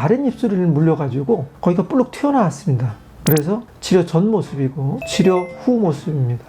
아랫입술을 물려가지고 거기가 볼록 튀어나왔습니다. 그래서 치료 전 모습이고 치료 후 모습입니다.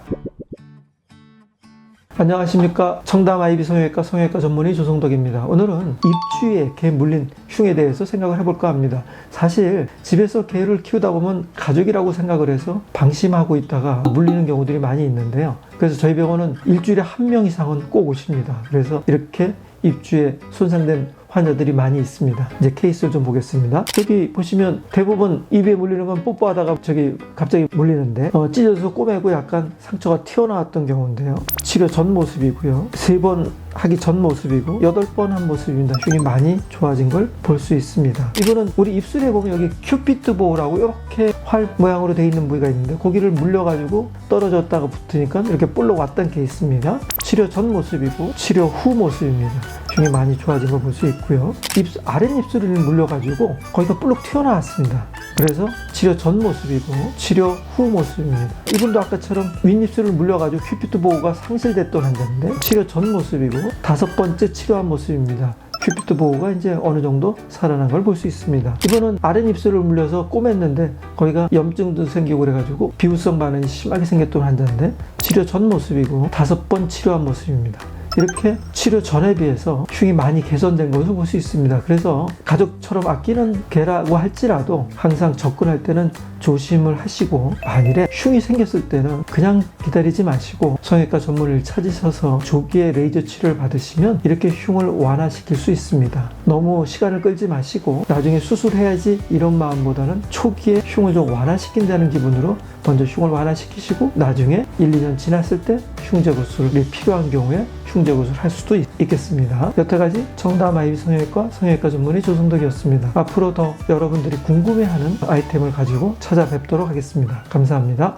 안녕하십니까 청담 아이비 성형외과 성형외과 전문의 조성덕입니다. 오늘은 입주위에 개 물린 흉에 대해서 생각을 해볼까 합니다. 사실 집에서 개를 키우다 보면 가족이라고 생각을 해서 방심하고 있다가 물리는 경우들이 많이 있는데요. 그래서 저희 병원은 일주일에 한 명 이상은 꼭 오십니다. 그래서 이렇게 입주에 손상된 환자들이 많이 있습니다. 이제 케이스를 좀 보겠습니다. 여기 보시면 대부분 입에 물리는 건 뽀뽀하다가 저기 갑자기 물리는데 어, 찢어서 꼬매고 약간 상처가 튀어나왔던 경우인데요. 치료 전 모습이고요. 세 번 하기 전 모습이고 여덟 번 한 모습입니다. 흉이 많이 좋아진 걸 볼 수 있습니다. 이거는 우리 입술에 보면 여기 큐피트 보호라고 이렇게 활 모양으로 되어 있는 부위가 있는데 거기를 물려가지고 떨어졌다가 붙으니까 이렇게 볼록 왔던 케이스입니다. 치료 전 모습이고 치료 후 모습입니다. 흉이 많이 좋아진 걸 볼 수 있고요. 입 아랫입술을 물려가지고 거기가 볼록 튀어나왔습니다. 그래서 치료 전 모습이고 치료 후 모습입니다. 이분도 아까처럼 윗입술을 물려가지고 큐피트 보호가 상실됐던 환자인데 치료 전 모습이고 다섯 번째 치료한 모습입니다. 큐피트 보호가 이제 어느 정도 살아난 걸 볼 수 있습니다. 이번은 아랫입술을 물려서 꼬맸는데 거기가 염증도 생기고 그래가지고 비후성 반응이 심하게 생겼던 환자인데 치료 전 모습이고 다섯 번 치료한 모습입니다. 이렇게 치료 전에 비해서 흉이 많이 개선된 것을 볼 수 있습니다. 그래서 가족처럼 아끼는 개라고 할지라도 항상 접근할 때는 조심을 하시고 만일에 흉이 생겼을 때는 그냥 기다리지 마시고 성형외과 전문의를 찾으셔서 조기에 레이저 치료를 받으시면 이렇게 흉을 완화시킬 수 있습니다. 너무 시간을 끌지 마시고 나중에 수술해야지 이런 마음보다는 초기에 흉을 좀 완화시킨다는 기분으로 먼저 흉을 완화시키시고 나중에 1, 2년 지났을 때 흉제 구술이 필요한 경우에 흉제 구술 할 수도 있, 겠습니다 여태까지 정다음 아이비 성형외과 성형외과 전문의 조성덕이었습니다. 앞으로 더 여러분들이 궁금해하는 아이템을 가지고 찾아뵙도록 하겠습니다. 감사합니다.